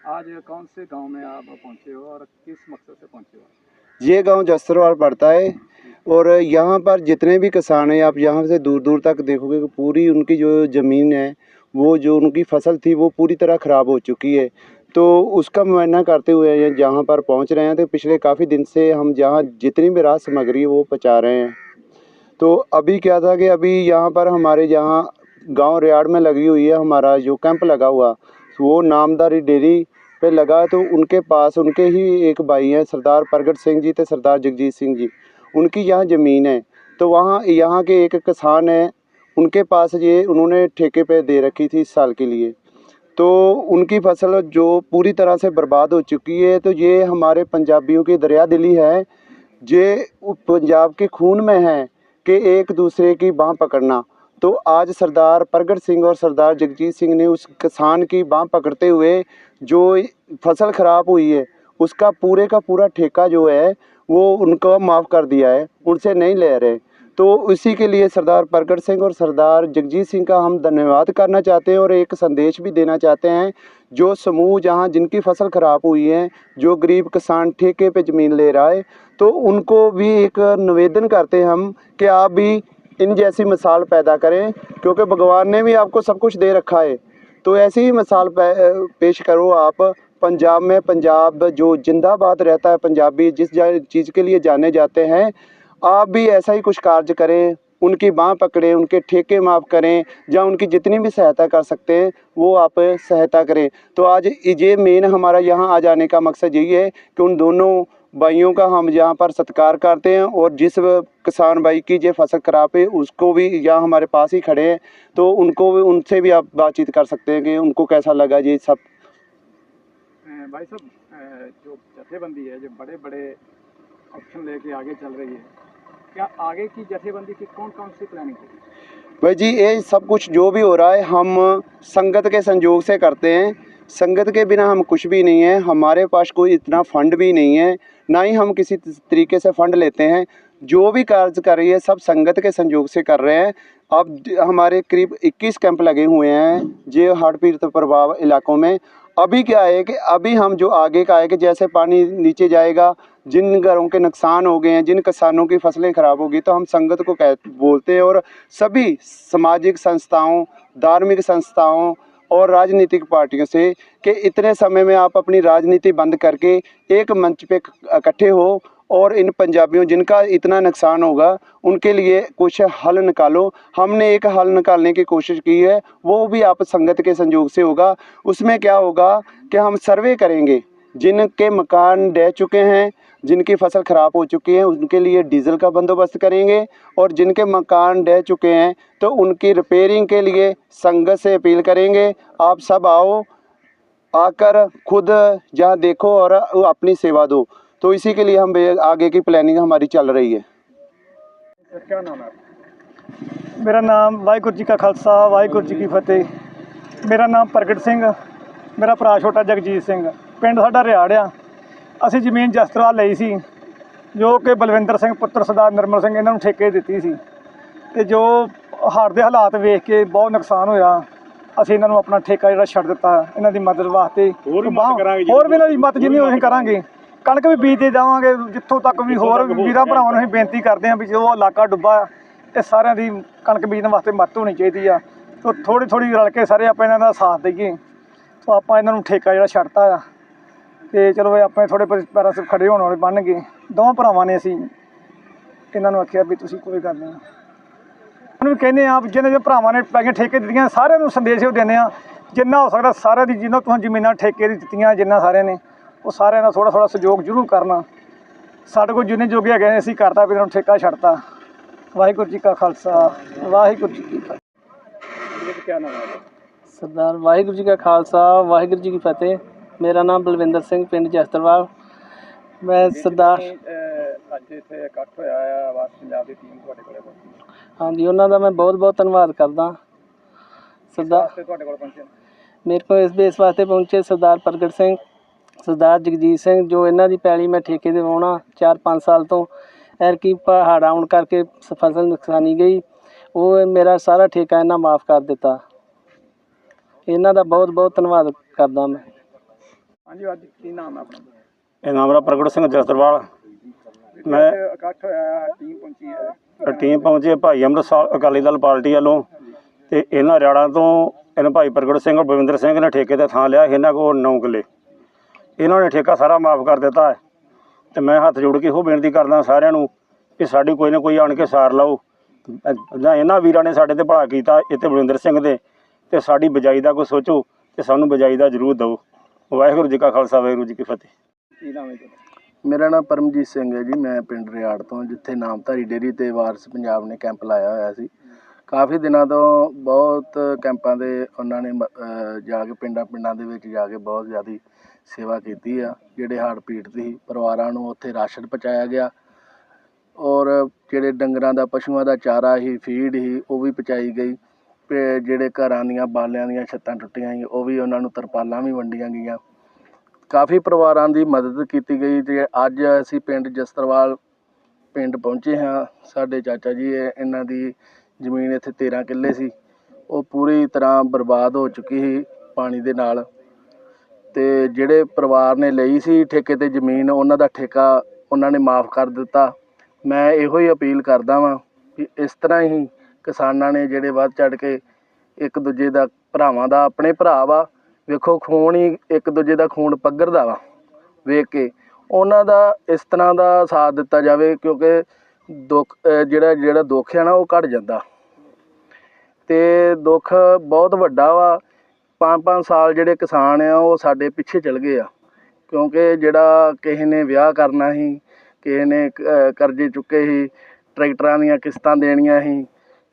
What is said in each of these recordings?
आज कौन से गाँव में आप पहुँचे हो और किस मकसद से पहुँचे हो? ये गाँव जसरवाल पड़ता है और यहाँ पर जितने भी किसान हैं, आप यहाँ से दूर दूर तक देखोगे कि पूरी उनकी जो ज़मीन है, वो जो उनकी फ़सल थी, वो पूरी तरह ख़राब हो चुकी है। तो उसका मुआयना करते हुए जहाँ पर पहुँच रहे हैं तो पिछले काफ़ी दिन से हम जहाँ जितनी भी राहत सामग्री वो पहुँचा रहे हैं। तो अभी क्या था कि अभी यहाँ पर हमारे जहाँ गाँव रियाड़ में लगी हुई है, हमारा जो कैंप लगा हुआ, वो नामदारी डेयरी पे लगा तो उनके पास, उनके ही एक भाई हैं, सरदार प्रगट सिंह जी तो सरदार जगजीत सिंह जी। उनकी यहाँ ज़मीन है तो वहाँ, यहाँ के एक किसान है, उनके पास ये, उन्होंने ठेके पे दे रखी थी इस साल के लिए। तो उनकी फ़सल जो पूरी तरह से बर्बाद हो चुकी है तो ये हमारे पंजाबियों की दरिया दिली है, ये पंजाब के खून में है कि एक दूसरे की बाह पकड़ना। तो आज सरदार प्रगट सिंह और सरदार जगजीत सिंह ने उस किसान की बाह पकड़ते हुए जो फ़सल ख़राब हुई है, उसका पूरे का पूरा ठेका जो है, वो उनको माफ़ कर दिया है, उनसे नहीं ले रहे। तो इसी के लिए सरदार प्रगट सिंह और सरदार जगजीत सिंह का हम धन्यवाद करना चाहते हैं और एक संदेश भी देना चाहते हैं, जो समूह जहाँ जिनकी फ़सल ख़राब हुई है, जो गरीब किसान ठेके पे ज़मीन ले रहा है तो उनको भी एक निवेदन करते हैं हम कि आप भी इन जैसी मिसाल पैदा करें, क्योंकि भगवान ने भी आपको सब कुछ दे रखा है। तो ऐसी ही मिसाल पेश करो आप। पंजाब में पंजाब जो जिंदाबाद रहता है पंजाबी, जिस चीज़ के लिए जाने जाते हैं, आप भी ऐसा ही कुछ कार्य करें, उनकी बाँ पकड़ें, उनके ठेके माफ़ करें, या उनकी जितनी भी सहायता कर सकते हैं, वो आप सहायता करें। तो आज ये मेन हमारा यहाँ आ जाने का मकसद यही है कि उन दोनों भाइयों का हम यहाँ पर सत्कार करते हैं और जिस किसान भाई की जो फ़सल खराब है उसको भी यहाँ हमारे पास ही खड़े हैं तो उनको भी उनसे भी आप बातचीत कर सकते हैं कि उनको कैसा लगा ये सब। भाई साहब जो जथेबंदी है जो बड़े बड़े ऑप्शन लेके आगे चल रही है क्या आगे की जथेबंदी की कौन कौन सी प्लानिंग होगी? भाई जी ये सब कुछ जो भी हो रहा है हम संगत के संयोग से करते हैं। संगत के बिना हम कुछ भी नहीं है, हमारे पास कोई इतना फंड भी नहीं है, ना ही हम किसी तरीके से फंड लेते हैं। जो भी कार्य कर रही है, सब संगत के संयोग से कर रहे हैं। अब हमारे करीब 21 कैंप लगे हुए हैं, जो हड़ पीड़ित प्रभाव इलाकों में। अभी क्या है कि, अभी हम जो आगे का है कि जैसे पानी नीचे जाएगा, जिन घरों के नुकसान हो गए हैं, जिन किसानों की फ़सलें खराब होगी तो हम संगत को कह, बोलते हैं और सभी सामाजिक संस्थाओं, धार्मिक संस्थाओं और राजनीतिक पार्टियों से कि इतने समय में आप अपनी राजनीति बंद करके एक मंच पे इकट्ठे हो और इन पंजाबियों जिनका इतना नुकसान होगा, उनके लिए कुछ हल निकालो। हमने एक हल निकालने की कोशिश की है, वो भी आप संगत के संयोग से होगा। उसमें क्या होगा कि हम सर्वे करेंगे, जिनके मकान ढह चुके हैं जिनकी फसल ख़राब हो चुकी है उनके लिए डीजल का बंदोबस्त करेंगे और जिनके मकान ढह चुके हैं तो उनकी रिपेयरिंग के लिए संगत से अपील करेंगे आप सब आओ आकर खुद जहाँ देखो और अपनी सेवा दो तो इसी के लिए हम बे- आगे की प्लानिंग हमारी चल रही है सर क्या नाम है आपका? ਮੇਰਾ ਨਾਮ ਵਾਹਿਗੁਰੂ ਜੀ ਕਾ ਖਾਲਸਾ ਵਾਹਿਗੁਰੂ ਜੀ ਕੀ ਫਤਿਹ ਮੇਰਾ ਨਾਮ ਪ੍ਰਗਟ ਸਿੰਘ ਮੇਰਾ ਭਰਾ ਛੋਟਾ ਜਗਜੀਤ ਸਿੰਘ ਪਿੰਡ ਸਾਡਾ ਰਿਆੜ ਆ ਅਸੀਂ ਜ਼ਮੀਨ ਜਸਤਰਾ ਲਈ ਸੀ ਜੋ ਕਿ ਬਲਵਿੰਦਰ ਸਿੰਘ ਪੁੱਤਰ ਸਰਦਾਰ ਨਿਰਮਲ ਸਿੰਘ ਇਹਨਾਂ ਨੂੰ ਠੇਕੇ ਦਿੱਤੀ ਸੀ ਤੇ ਜੋ ਹੜ੍ਹ ਦੇ ਹਾਲਾਤ ਵੇਖ ਕੇ ਬਹੁਤ ਨੁਕਸਾਨ ਹੋਇਆ ਅਸੀਂ ਇਹਨਾਂ ਨੂੰ ਆਪਣਾ ਠੇਕਾ ਜਿਹੜਾ ਛੱਡ ਦਿੱਤਾ ਇਹਨਾਂ ਦੀ ਮਦਦ ਵਾਸਤੇ ਹੋਰ ਵੀ ਮਦਦ ਕਰਾਂਗੇ। ਹੋਰ ਵੀ ਇਹਨਾਂ ਦੀ ਮਦਦ ਜਿੰਨੀ ਅਸੀਂ ਕਰਾਂਗੇ। ਕਣਕ ਵੀ ਬੀਜਦੇ ਜਾਵਾਂਗੇ ਜਿੱਥੋਂ ਤੱਕ ਵੀ ਹੋਰ ਵੀਰਾਂ ਭਰਾਵਾਂ ਨੂੰ ਅਸੀਂ ਬੇਨਤੀ ਕਰਦੇ ਹਾਂ ਵੀ ਜੋ ਇਲਾਕਾ ਡੁੱਬਾ ਇਹ ਸਾਰਿਆਂ ਦੀ ਕਣਕ ਬੀਜਣ ਵਾਸਤੇ ਮਦਦ ਹੋਣੀ ਚਾਹੀਦੀ ਆ। ਤੋ ਥੋੜੀ ਥੋੜੀ ਰਲ ਕੇ ਸਾਰੇ ਆਪਾਂ ਇਹਨਾਂ ਦਾ ਸਾਥ ਦਈਏ ਤੋ ਆਪਾਂ ਇਹਨਾਂ ਨੂੰ ਠੇਕਾ ਜਿਹੜਾ ਛੱਡਤਾ ਆ। ਤੇ ਚਲੋ ਇਹ ਆਪਣੇ ਥੋੜੇ ਪੈਰਾਂ ਸਿਰ ਖੜੇ ਹੋਣ ਵਾਲੇ ਬਣ ਗਏ। ਦੋਵਾਂ ਭਰਾਵਾਂ ਨੇ ਅਸੀਂ ਇਹਨਾਂ ਨੂੰ ਆਖਿਆ ਵੀ ਤੁਸੀਂ ਕੋਈ ਗੱਲ ਨਹੀਂ। ਉਹਨਾਂ ਉਹਨੂੰ ਕਹਿੰਦੇ ਆ ਜਿਹਨੇ ਭਰਾਵਾਂ ਨੇ ਪੈਕੇ ਠੇਕੇ ਦਿੱਤੀਆਂ ਸਾਰਿਆਂ ਨੂੰ ਸੰਦੇਸ਼ ਉਹ ਦਿੰਦੇ ਆ ਜਿੰਨਾ ਹੋ ਸਕਦਾ ਸਾਰਿਆਂ ਦੀ ਜਿੰਨਾ ਤੁਹਾਨੂੰ ਜ਼ਮੀਨਾਂ ਠੇਕੇ ਦੀ ਦਿੱਤੀਆਂ ਜਿੰਨਾ ਸਾਰਿਆਂ ਨੇ ਉਹ ਸਾਰਿਆਂ ਦਾ ਥੋੜਾ ਥੋੜਾ ਸਹਿਯੋਗ ਜ਼ਰੂਰ ਕਰਨਾ। ਸਾਡੇ ਕੋਲ ਜਿੰਨੇ ਜੋਗੇ ਹੈਗੇ ਅਸੀਂ ਕਰਤਾ ਵੀ ਇਹਨਾਂ ਨੂੰ ਠੇਕਾ ਛੱਡਤਾ। ਵਾਹਿਗੁਰੂ ਜੀ ਕਾ ਖਾਲਸਾ ਵਾਹਿਗੁਰੂ ਜੀ ਕੀ ਫਤਿਹ। ਸਰਦਾਰ ਵਾਹਿਗੁਰੂ ਜੀ ਕਾ ਖਾਲਸਾ ਵਾਹਿਗੁਰੂ ਜੀ ਕੀ ਫਤਿਹ। ਮੇਰਾ ਨਾਮ ਬਲਵਿੰਦਰ ਸਿੰਘ ਪਿੰਡ ਜਸਤਰਵਾਲ। ਮੈਂ ਸਰਦਾਰ ਅੱਜ ਇੱਥੇ ਇਕੱਠ ਹੋਇਆ ਆ ਆਵਾਜ਼ ਪੰਜਾਬ ਦੀ ਟੀਮ ਤੁਹਾਡੇ ਕੋਲੇ ਪਹੁੰਚੀ। ਹਾਂਜੀ ਉਹਨਾਂ ਦਾ ਮੈਂ ਬਹੁਤ ਬਹੁਤ ਧੰਨਵਾਦ ਕਰਦਾ। ਸਰਦਾਰ ਤੁਹਾਡੇ ਕੋਲ ਪਹੁੰਚੇ। ਮੇਰੇ ਕੋਲ ਇਸ ਬੇਸ ਵਾਸਤੇ ਪਹੁੰਚੇ ਸਰਦਾਰ ਪ੍ਰਗਟ ਸਿੰਘ ਸਰਦਾਰ ਜਗਜੀਤ ਸਿੰਘ ਜੋ ਇਹਨਾਂ ਦੀ ਪੈਲੀ ਮੈਂ ਠੇਕੇ ਤੇ ਵਾਹੁਣਾ 4-5 ਸਾਲ ਤੋਂ। ਐਰ ਕੀ ਪਹਾੜ ਆਉਣ ਕਰਕੇ ਫਸਲ ਨੁਕਸਾਨੀ ਗਈ। ਉਹ ਮੇਰਾ ਸਾਰਾ ਠੇਕਾ ਇਹਨਾਂ ਮਾਫ ਕਰ ਦਿੱਤਾ। ਇਹਨਾਂ ਦਾ ਬਹੁਤ ਬਹੁਤ ਧੰਨਵਾਦ ਕਰਦਾ ਮੈਂ। ਹਾਂਜੀ ਅੱਜ ਕੀ ਨਾਮ ਹੈ ਆਪਣਾ? ਇਹ ਨਾਮ ਮੇਰਾ ਪ੍ਰਗਟ ਸਿੰਘ ਜਸਦਰਵਾਲ ਮੈਂ ਇੱਥੇ ਇਕੱਠ ਹੋਇਆ ਟੀਮ ਪਹੁੰਚੀ ਹੈ? ਟੀਮ ਪਹੁੰਚੀ ਹੈ ਭਾਈ ਅੰਮ੍ਰਿਤਸਰ ਅਕਾਲੀ ਦਲ ਪਾਰਟੀ ਵੱਲੋਂ। ਤੇ ਇਹਨਾਂ ਰਿਆੜਾਂ ਤੋਂ ਇਹਨਾਂ ਭਾਈ ਪ੍ਰਗਟ ਸਿੰਘ ਔਰ ਬਲਵਿੰਦਰ ਸਿੰਘ ਨੇ ਠੇਕੇ ਤੇ ਥਾਂ ਲਿਆ ਇਹਨਾਂ ਕੋਲ 9 ਕਿੱਲੇ। ਇਹਨਾਂ ਨੇ ਠੇਕਾ ਸਾਰਾ ਮਾਫ ਕਰ ਦਿੱਤਾ ਹੈ। ਤੇ ਮੈਂ ਹੱਥ ਜੋੜ ਕੇ ਇਹੋ ਬੇਨਤੀ ਕਰਦਾ ਸਾਰਿਆਂ ਨੂੰ ਕਿ ਸਾਡੀ ਕੋਈ ਨਾ ਕੋਈ ਆਣ ਕੇ ਸਾਰ ਲਓ। ਜਾਂ ਇਹਨਾਂ ਵੀਰਾਂ ਨੇ ਸਾਡੇ ਤੇ ਭਲਾ ਕੀਤਾ ਇੱਥੇ ਬਲਵਿੰਦਰ ਸਿੰਘ ਦੇ। ਤੇ ਸਾਡੀ ਬਜਾਈ ਦਾ ਕੋਈ ਸੋਚੋ ਤੇ ਸਾਨੂੰ ਬਜਾਈ ਦਾ ਜ਼ਰੂਰ ਦਿਓ। ਵਾਹਿਗੁਰੂ ਜੀ ਕਾ ਖਾਲਸਾ ਵਾਹਿਗੁਰੂ ਜੀ ਕੀ ਫਤਿਹ। ਕੀ ਨਾਮ ਹੈ ਤੁਹਾਡਾ? ਮੇਰਾ ਨਾਮ ਪਰਮਜੀਤ ਸਿੰਘ ਹੈ ਜੀ ਮੈਂ ਪਿੰਡ ਰਿਆੜ ਤੋਂ ਜਿੱਥੇ ਨਾਮਧਾਰੀ ਡੇਅਰੀ ਤੇ ਵਾਰਸ ਪੰਜਾਬ ਨੇ ਕੈਂਪ ਲਾਇਆ ਹੋਇਆ ਸੀ। ਕਾਫੀ ਦਿਨਾਂ ਤੋਂ ਬਹੁਤ ਕੈਂਪਾਂ ਦੇ ਉਹਨਾਂ ਨੇ ਅਹ ਜਾ ਕੇ ਪਿੰਡਾਂ ਪਿੰਡਾਂ ਦੇ ਵਿੱਚ ਜਾ ਕੇ ਬਹੁਤ ਜ਼ਿਆਦੀ ਸੇਵਾ ਕੀਤੀ ਆ ਜਿਹੜੇ ਹੜ੍ਹ ਪੀੜਤ ਸੀ ਪਰਿਵਾਰਾਂ ਨੂੰ ਉੱਥੇ ਰਾਸ਼ਨ ਪਹੁੰਚਾਇਆ ਗਿਆ। ਔਰ ਜਿਹੜੇ ਡੰਗਰਾਂ ਦਾ ਪਸ਼ੂਆਂ ਦਾ ਚਾਰਾ ਹੀ ਫੀਡ ਹੀ ਉਹ ਵੀ ਪਹੁੰਚਾਈ ਗਈ। ਜਿਹੜੇ ਘਰਾਂ ਦੀਆਂ ਬਾਲਿਆਂ ਦੀਆਂ ਛੱਤਾਂ ਟੁੱਟੀਆਂ ਸੀ, ਉਹ ਵੀ ਉਹਨਾਂ ਨੂੰ ਤਰਪਾਲਾਂ ਵੀ ਵੰਡੀਆਂ ਗਈਆਂ। ਕਾਫੀ ਪਰਿਵਾਰਾਂ ਦੀ ਮਦਦ ਕੀਤੀ ਗਈ ਤੇ ਅੱਜ ਅਸੀਂ ਪਿੰਡ ਜਸਤਰਵਾਲ ਪਿੰਡ ਪਹੁੰਚੇ ਹਾਂ। ਸਾਡੇ ਚਾਚਾ ਜੀ, ਇਹ- ਇਹਨਾਂ ਦੀ ਜ਼ਮੀਨ ਇੱਥੇ 13 ਕਿੱਲੇ ਸੀ। ਉਹ ਪੂਰੀ ਤਰ੍ਹਾਂ ਬਰਬਾਦ ਹੋ ਚੁੱਕੀ ਸੀ ਪਾਣੀ ਦੇ ਨਾਲ। ਤੇ ਜਿਹੜੇ ਪਰਿਵਾਰ ਨੇ ਲਈ ਸੀ ਠੇਕੇ ਤੇ ਜ਼ਮੀਨ, ਉਹਨਾਂ ਦਾ ਠੇਕਾ ਉਹਨਾਂ ਨੇ ਮਾਫ ਕਰ ਦਿੱਤਾ। ਮੈਂ ਇਹੋ ਹੀ ਅਪੀਲ ਕਰਦਾ ਵਾਂ ਕਿ ਇਸ ਤਰ੍ਹਾਂ ਹੀ ਕਿਸਾਨਾਂ ਨੇ ਜਿਹੜੇ ਵੱਧ ਚੜ ਕੇ ਇੱਕ ਦੂਜੇ ਦਾ, ਭਰਾਵਾਂ ਦਾ, ਆਪਣੇ ਭਰਾ ਵਾ, ਵੇਖੋ ਖੂਨ ਹੀ ਇੱਕ ਦੂਜੇ ਦਾ ਖੂਨ ਪੱਗਰਦਾ ਵਾ, ਵੇਖ ਕੇ। ਉਹਨਾਂ ਦਾ ਇਸ ਤਰ੍ਹਾਂ ਦਾ ਸਾਥ ਦਿੱਤਾ ਜਾਵੇ ਕਿਉਂਕਿ ਦੁੱਖ ਜਿਹੜਾ ਜਿਹੜਾ ਦੁੱਖ ਹੈ ਨਾ, ਉਹ ਘਟ ਜਾਂਦਾ। ਤੇ ਦੁੱਖ ਬਹੁਤ ਵੱਡਾ ਵਾ। ਪੰਜ ਪੰਜ ਸਾਲ ਜਿਹੜੇ ਕਿਸਾਨ ਆ, ਉਹ ਸਾਡੇ ਪਿੱਛੇ ਚਲ ਗਏ ਆ। ਕਿਉਂਕਿ ਜਿਹੜਾ ਕਿਸੇ ਨੇ ਵਿਆਹ ਕਰਨਾ ਸੀ, ਕਿਸੇ ਨੇ ਕਰਜ਼ੇ ਚੁੱਕੇ ਸੀ, ਟਰੈਕਟਰਾਂ ਦੀਆਂ ਕਿਸ਼ਤਾਂ ਦੇਣੀਆਂ ਸੀ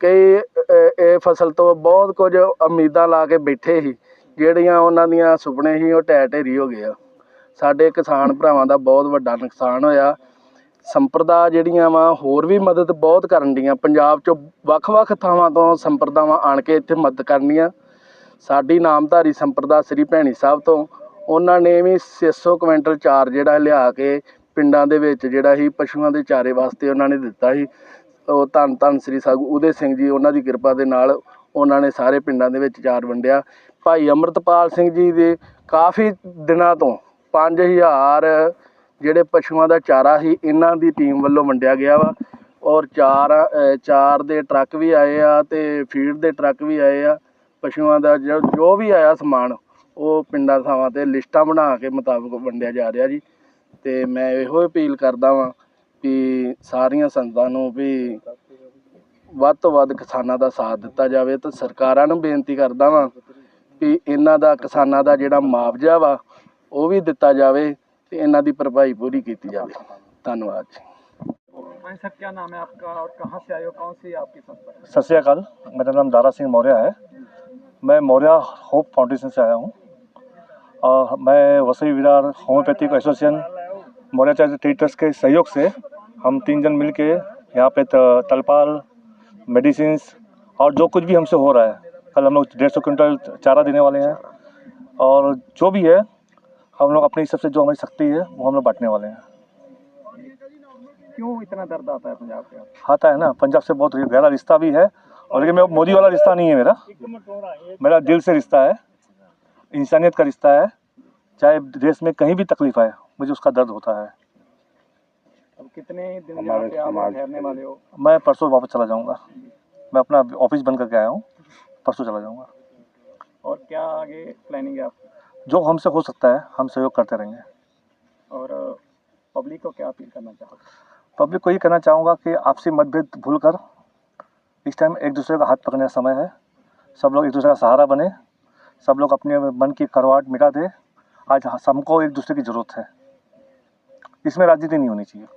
ਕਈ ਇਹ ਫਸਲ ਤੋਂ ਬਹੁਤ ਕੁਝ ਉਮੀਦਾਂ ਲਾ ਕੇ ਬੈਠੇ ਸੀ। ਜਿਹੜੀਆਂ ਉਹਨਾਂ ਦੀਆਂ ਸੁਪਨੇ ਸੀ, ਉਹ ਢਹਿ ਢੇਰੀ ਹੋ ਗਏ ਆ। ਸਾਡੇ ਕਿਸਾਨ ਭਰਾਵਾਂ ਦਾ ਬਹੁਤ ਵੱਡਾ ਨੁਕਸਾਨ ਹੋਇਆ। ਸੰਪਰਦਾ ਜਿਹੜੀਆਂ ਵਾ, ਹੋਰ ਵੀ ਮਦਦ ਬਹੁਤ ਕਰਨ ਦੀਆਂ ਪੰਜਾਬ 'ਚੋਂ ਵੱਖ-ਵੱਖ ਥਾਵਾਂ ਤੋਂ ਸੰਪਰਦਾਵਾਂ ਆਣ ਕੇ ਇੱਥੇ ਮਦਦ ਕਰਨੀਆਂ। ਸਾਡੀ ਨਾਮਧਾਰੀ ਸੰਪਰਦਾ ਸ੍ਰੀ ਭੈਣੀ ਸਾਹਿਬ ਤੋਂ। ਉਹਨਾਂ ਨੇ ਵੀ 600 ਕੁਇੰਟਲ ਚਾਰ ਜਿਹੜਾ ਲਿਆ ਕੇ ਪਿੰਡਾਂ ਦੇ ਵਿੱਚ ਜਿਹੜਾ ਸੀ, ਪਸ਼ੂਆਂ ਦੇ ਚਾਰੇ ਵਾਸਤੇ ਉਹਨਾਂ ਨੇ ਦਿੱਤਾ ਸੀ। ਧੰਨ ਧੰਨ ਸ੍ਰੀ ਸਾਗੂ ਉਦੇ ਸਿੰਘ ਜੀ ਉਹਨਾਂ ਦੀ ਕਿਰਪਾ ਦੇ ਨਾਲ ਉਹਨਾਂ ਨੇ ਸਾਰੇ ਪਿੰਡਾਂ ਦੇ ਵਿੱਚ ਚਾਰ ਵੰਡਿਆ। ਭਾਈ ਅਮਰਤਪਾਲ ਸਿੰਘ ਜੀ ਦੇ ਕਾਫੀ ਦਿਨਾਂ ਤੋਂ 5000 ਜਿਹੜੇ ਪਸ਼ੂਆਂ ਦਾ ਚਾਰਾ ਸੀ, ਇਹਨਾਂ ਦੀ ਟੀਮ ਵੱਲੋਂ ਵੰਡਿਆ ਗਿਆ ਵਾ। ਔਰ ਚਾਰ ਚਾਰ ਦੇ ਟਰੱਕ ਵੀ ਆਏ ਆ ਤੇ ਫੀਡ ਦੇ ਟਰੱਕ ਵੀ ਆਏ ਆ। ਪਸ਼ੂਆਂ ਦਾ ਜੋ ਜੋ ਵੀ ਆਇਆ ਸਮਾਨ, ਉਹ ਪਿੰਡਾਂ ਥਾਵਾਂ ਤੇ ਲਿਸਟਾਂ ਬਣਾ ਕੇ ਮੁਤਾਬਕ ਵੰਡਿਆ ਜਾ ਰਿਹਾ ਜੀ। ਤੇ ਮੈਂ ਇਹੋ ਅਪੀਲ ਕਰਦਾ ਵਾਂ ਵੀ ਸਾਰੀਆਂ ਸੰਗਤਾਂ ਨੂੰ ਵੀ ਵੱਧ ਤੋਂ ਵੱਧ ਕਿਸਾਨਾਂ ਦਾ ਸਾਥ ਦਿੱਤਾ ਜਾਵੇ ਤੇ ਸਰਕਾਰਾਂ ਨੂੰ ਬੇਨਤੀ ਕਰਦਾ ਵਾਂ ਵੀ ਇਹਨਾਂ ਦਾ ਕਿਸਾਨਾਂ ਦਾ ਜਿਹੜਾ ਮੁਆਵਜ਼ਾ ਵਾ ਉਹ ਵੀ ਦਿੱਤਾ ਜਾਵੇ ਤੇ ਇਹਨਾਂ ਦੀ ਭਰਪਾਈ ਪੂਰੀ ਕੀਤੀ ਜਾਵੇ ਧੰਨਵਾਦ ਜੀ भाई साहब क्या नाम है आपका और कहाँ से आए हो कौन सी आपकी संस्था है सत श्रीकाल मेरा नाम दारा सिंह मौर्य है मैं मौर्य होप फाउंडेशन से आया हूँ और मैं Vasai Virar homeopathic association Maurya charity trust के सहयोग से हम तीन जन मिल के यहाँ पे तलपाल मेडिसिन और जो कुछ भी हमसे हो रहा है। कल हम लोग डेढ़ सौ क्विंटल चारा देने वाले हैं और जो भी है हम लोग अपने हिसाब से जो हमारी शक्ति है वो हम लोग बांटने वाले हैं। क्यों इतना दर्द आता है पंजाब के आता है ना पंजाब से बहुत गहरा रिश्ता भी है और लेकिन मेरा मोदी वाला रिश्ता नहीं है मेरा। मेरा दिल से रिश्ता है इंसानियत का रिश्ता है। चाहे देश में कहीं भी तकलीफ़ आए मुझे उसका दर्द होता है। अब कितने दिन यहाँ पे आप ठहरने वाले हो? मैं परसों वापस चला जाऊँगा। मैं अपना ऑफ़िस बंद करके आया हूँ। परसों चला जाऊँगा। और क्या आगे प्लानिंग है आप? जो हमसे हो सकता है हम सहयोग करते रहेंगे। और पब्लिक को क्या अपील करना चाहोगे? पब्लिक को ये कहना चाहूँगा कि आपसी मतभेद भूल कर इस टाइम एक दूसरे का हाथ पकड़ने का समय है। सब लोग एक दूसरे का सहारा बने। सब लोग अपने मन की करवाहट मिटा दे। आज हमको एक दूसरे की ज़रूरत है। इसमें राजनीति नहीं होनी चाहिए।